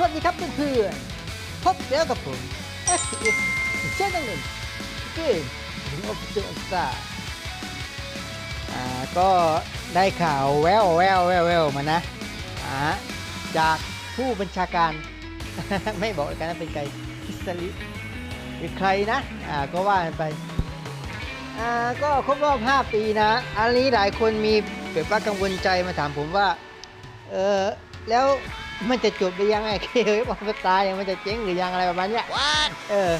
สวัสดีครับเพื่อนๆพบแล้วกับผม FPS เช่นหนึ่งเกมถึงออฟเดอร์สตาร์อ่าก็ได้ข่าวแววแววแววแววมานะอ่าจากผู้บัญชาการ ไม่บอกกันนะเป็นใครคิสลิหรือใครนะอ่าก็ว่ากันไปอ่าก็ครบรอบ 5 ปีนะ อันนี้หลายคนมีแบบว่ากังวลใจมาถามผมว่าเออแล้ว มันจะจบหรือยังไงเคยบอกว่าตายยังมันจะเจ๊งหรือยังอะไรประมาณเนี้ยเออ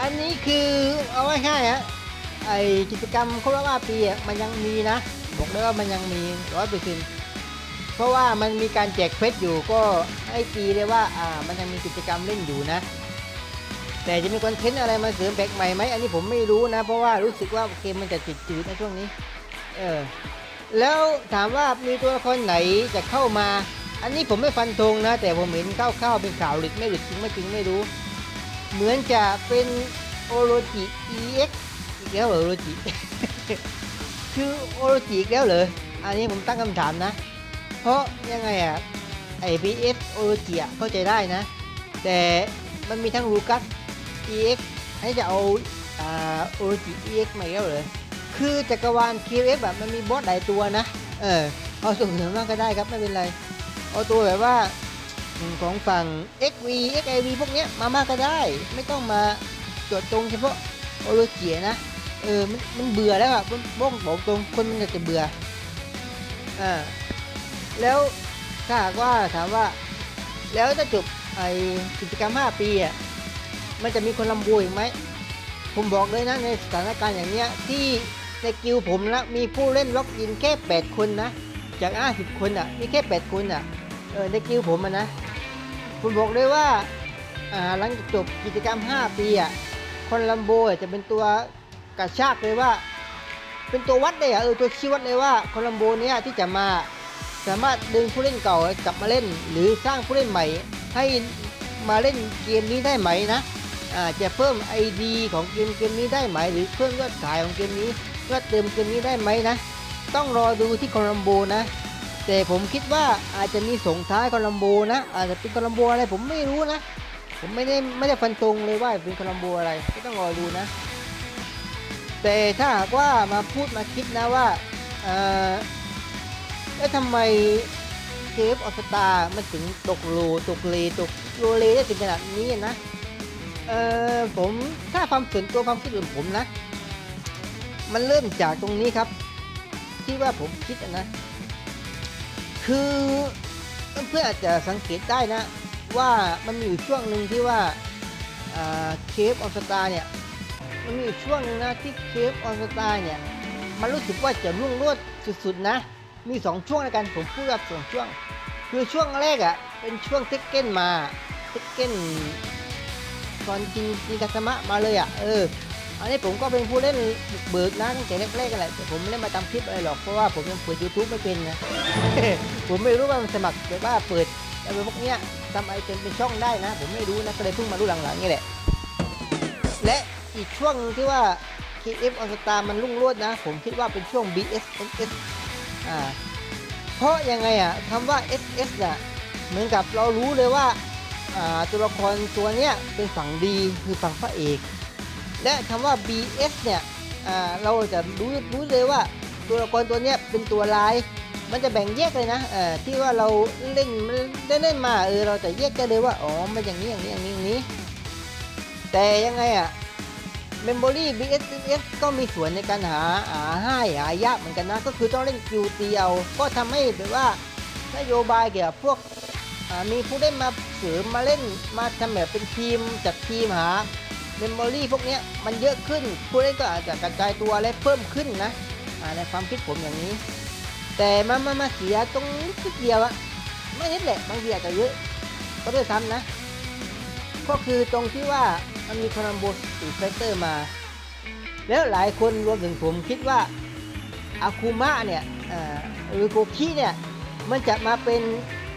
อันนี้คือเอาไว้ง่ายๆฮะไอกิจกรรมครบรอบ5ปีอะมันยังมีนะ บอกได้ว่ามันยังมีร้อยเปอร์เซ็นต์เพราะว่ามันมีการแจกเควสอยู่ก็ให้ตีเลยว่าอ่ามันยังมีกิจกรรมเล่นอยู่นะ แต่จะมีคอนเทนต์อะไรมาเสริมแพ็กใหม่ไหมอันนี้ผมไม่รู้นะ เพราะว่ารู้สึกว่าเกมมันจะจืดๆในช่วงนี้ เออ แล้วถามว่ามีตัวละครไหนจะเข้ามา อันนี้ผมไม่ฟันธงนะ แต่ผมเห็นคร่าวๆเป็นข่าวหลุดไม่หลุดจริงไม่จริงไม่รู้ เหมือนจะเป็นโอโรจิ EX อีกแล้วเหรอโอโรจิ คือโอโรจิอีกแล้วเหรอ อันนี้ผมตั้งคำถามนะ เพราะยังไงอะไอ BF โอโรจิอะเข้าใจได้นะ แต่มันมีทั้งลูกัส EX ให้จะเอาโอโรจิ EX มาแล้วเหรอ คือจักรวาล QF แบบมันมีบอสหลายตัวนะ เออเอาส่งเสริมมากก็ได้ครับไม่เป็นไร เอาตัวแบบว่าของฝั่ง XV XIV พวกเนี้ยมามากก็ได้ ไม่ต้องมาจดตรงเฉพาะโอโรเจียนะเออมันมันเบื่อแล้วอะมันบ้องบอกตรงคนมันจะเบื่ออ่าแล้วถ้าหากว่าถามว่า แล้วถ้าจบไอกิจกรรม 5 ปีอะมันจะมีคนลำบูอีกไหมผมบอกเลยนะในสถานการณ์อย่างเนี้ยที่ในกิวผมนะมีผู้เล่นล็อกอินแค่ 8 คนนะ จาก 50 คนอะมีแค่ 8 คนอะ ในกิวผมอะนะผมบอกเลยว่าหลังจบกิจกรรม 5 ปีอะคนลัมโบจะเป็นตัวกระชากเลยว่า เป็นตัววัดเลยอะเออตัวชี้วัดเลยว่าคนลัมโบเนี้ยที่จะมาสามารถดึงผู้เล่นเก่ากลับมาเล่น หรือสร้างผู้เล่นใหม่ ให้มาเล่นเกมนี้ได้ไหมนะอาจะเพิ่ม ID ของเกมเกมนี้ได้ไหม หรือเพิ่มยอดขายของเกมนี้ยอดเติมเกมนี้ได้ไหมนะ ต้องรอดูที่โคลัมโบนะ แต่ผมคิดว่าอาจจะมีส่งท้ายโคลัมโบนะ อาจจะเป็นโคลัมโบอะไรผมไม่รู้นะ ผมไม่ได้ไม่ได้ฟันธงเลยว่าเป็นโคลัมโบอะไรก็ต้องรอดูนะ แต่ถ้าหากว่ามาพูดมาคิดนะว่าเออแล้วทำไมเทปออสตามันถึงตกโลตกเลตกโลเลได้ถึงขนาดนี้นะเออผมถ้าความส่วนตัวความคิดของผมนะ มันเริ่มจากตรงนี้ครับ ที่ว่าผมคิดนะ คือเพื่อนๆอาจจะสังเกตได้นะ ว่ามันมีอยู่ช่วงหนึ่งที่ว่าเคฟออสตาเนี่ยมันมีอยู่ช่วงหนึงนะที่เคฟออสตาเนี่ยมันรู้สึกว่าจะรุ่งรจน์สุดๆนะ มีสองช่วงในกันผมพูดแบบสองช่วง คือช่วงแรกอะ่ะเป็นช่วงเทคเก้นมาเทคเก้นตอนจินจินกัสมะมาเลยอะเออ อันนี้ผมก็เป็นผู้เล่นเบิกนะตั้งแต่แรกๆกันแหละแต่ผมไม่ได้มาทำคลิปอะไรหรอกเพราะว่าผมยังเปิด YouTube ไม่เป็นนะผมไม่รู้ว่ามันสมัครแบบว่าเปิดอะไรพวกเนี้ยทำไอเทมเป็นช่องได้นะ ผมไม่รู้นะก็เลยเพิ่งมารู้หลังๆนี่แหละ และอีกช่วงที่ว่า KF On Star มันรุ่งโรจน์นะ ผมคิดว่าเป็นช่วง BSSS อ่าเพราะยังไงอะคำว่า SS น่ะเหมือนกับเรารู้เลยว่าตัวละครตัวเนี้ยเป็นฝั่งดีคือฝั่งพระเอก และคำว่า BS เนี่ยเราจะรู้รู้เลยว่าตัวละครตัวเนี้ยเป็นตัวร้าย มันจะแบ่งแยกเลยนะที่ว่าเราเล่นได้เล่นมาเออเราจะแยกได้เลยว่าอ๋อมันอย่างนี้อย่างนี้อย่างนี้อย่างนี้ แต่ยังไงอะเมมโมรี่ BSS ก็มีส่วนในการหาหาให้หายากเหมือนกันนะ ก็คือต้องเล่นคิวเตียวก็ทำให้แบบว่านโยบายเกี่ยวกับพวกมีผู้เล่นมาเสริมมาเล่นมาทำแบบเป็นทีมจัดทีมหา เมมโมรี่พวกนี้มันเยอะขึ้นผู้เล่นก็อาจจะกระจายตัวและเพิ่มขึ้นนะในความคิดผมอย่างนี้ แต่มามามาเสียตรงนิดเดียวอะไม่นิดแหละบางทีอาจจะเยอะก็ด้วยซ้ำนะ ก็คือตรงที่ว่ามันมีคอนัมโบสตีไฟเตอร์มา แล้วหลายคนรวมถึงผมคิดว่าอาคุมะเนี่ยหรือโกคิเนี่ย มันจะมาเป็น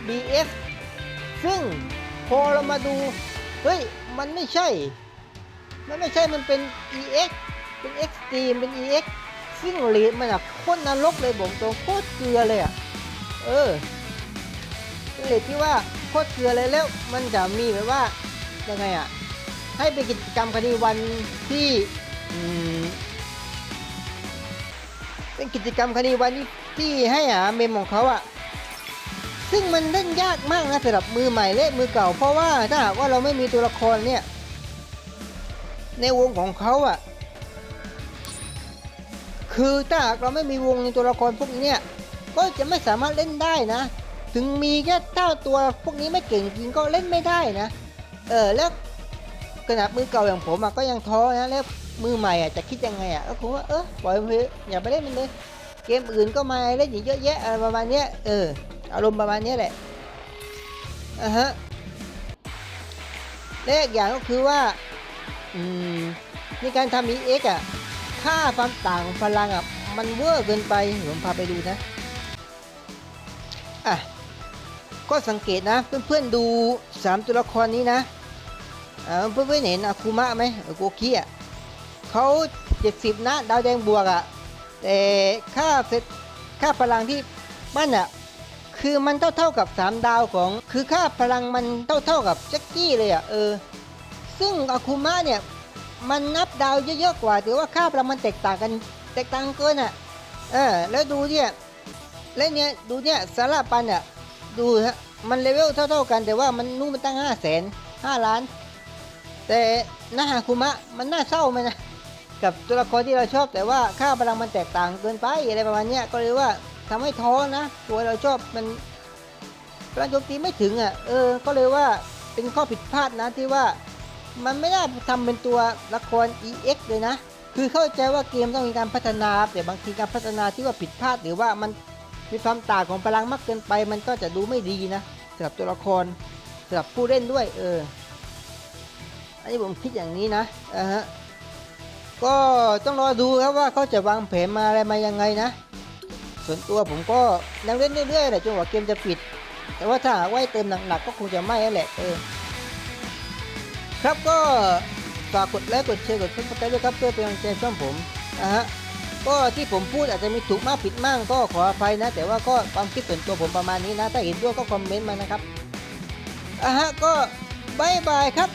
BS ซึ่งพอเรามาดู เฮ้ย มันไม่ใช่ มันไม่ใช่มันเป็น EX เป็น Extreme เป็น EX ซึ่งเรทมันอะโคตรนรกเลยบอกตรงโคตรเกลือเลยอะเออเป็นเรทที่ว่าโคตรเกลือเลยแล้วมันจะมีแบบว่ายังไงอะให้เป็นกิจกรรมคดีวันที่เป็นกิจกรรมคดีวันที่ที่ให้หาเมมของเขาอะซึ่งมันเล่นยากมากนะสำหรับมือใหม่และมือเก่า เพราะว่าถ้าหากว่าเราไม่มีตัวละครเนี่ย ในวงของเขาอะ คือถ้าหากเราไม่มีวงในตัวละครพวกนี้เนี่ยก็จะไม่สามารถเล่นได้นะ ถึงมีแค่ถ้าตัวพวกนี้ไม่เก่งจริงก็เล่นไม่ได้นะ เออแล้วขนาดมือเก่าอย่างผมอะก็ยังท้อนะแล้วมือใหม่อะจะคิดยังไงอะก็คงว่าเออปล่อยมันไปอย่าไปเล่นมันเลยเกมอื่นก็มาเล่นอีกเยอะแยะอะไรประมาณเนี้ยเอออารมณ์ประมาณนี้แหละอะฮะและอีกอย่างก็คือว่า อืมในการทำ EX อะ ค่าความต่างพลังอะ มันเวอร์เกินไปผมพาไปดูนะ อะ ก็สังเกตนะ เพื่อนๆดู 3 ตัวละครนี้นะอ่าเพื่อนๆเห็นอาคุมะไหมโกคิอะเขา70 นะ ดาวแดงบวกอะ แต่ค่าเซตค่าพลังที่มันอะคือมันเท่าเท่ากับ 3 ดาวของ คือค่าพลังมันเท่าเท่ากับแจ็คกี้เลยอะเออ ซึ่งอาคุมะเนี่ย มันนับดาวเยอะๆกว่าแต่ว่าค่าพลังมันแตกต่างกันแตกต่างเกินอะ เออ แล้วดูเนี่ยแล้วเนี่ยดูเนี่ยสาราปันอะดูฮะมันเลเวลเท่าๆกัน แต่ว่ามันนู่นมันตั้งห้าแสนห้าล้าน แต่นาฮาคุมะมันน่าเศร้าไหมนะกับตัวละครที่เราชอบแต่ว่าค่าพลังมันแตกต่างเกินไปอะไรประมาณเนี้ยก็เลยว่าทำให้ท้อนะ ตัวเราชอบมันพลังโจมตีไม่ถึงอะเออ ก็เลยว่าเป็นข้อผิดพลาดนะที่ว่า มันไม่ได้ทำเป็นตัวละคร EX เลยนะ คือเข้าใจว่าเกมต้องมีการพัฒนา แต่บางทีการพัฒนาที่ว่าผิดพลาด หรือว่ามันมีความต่างของพลังมากเกินไป มันก็จะดูไม่ดีนะสำหรับตัวละครสำหรับผู้เล่นด้วย เออ อันนี้ผมคิดอย่างนี้นะอ่าฮะ ก็ต้องรอดูครับว่าเขาจะวางแผนมาอะไรมายังไงนะ ส่วนตัวผมก็ยังเล่นเรื่อยๆแหละจนกว่าเกมจะปิด แต่ว่าถ้าหากว่าให้เติมหนักๆก็คงจะไม่แหละ เออ ครับก็ฝากกดไลค์กดแชร์กดซับสไครต์ด้วยครับเพื่อเป็นกำลังใจช่องผมนะฮะก็ที่ผมพูดอาจจะมีถูกมากผิดมากก็ขออภัยนะ แต่ว่าก็ความคิดส่วนตัวผมประมาณนี้นะ ถ้าเห็นด้วยก็คอมเมนต์มานะครับอะฮะก็บายบายครับ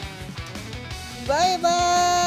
บายบาย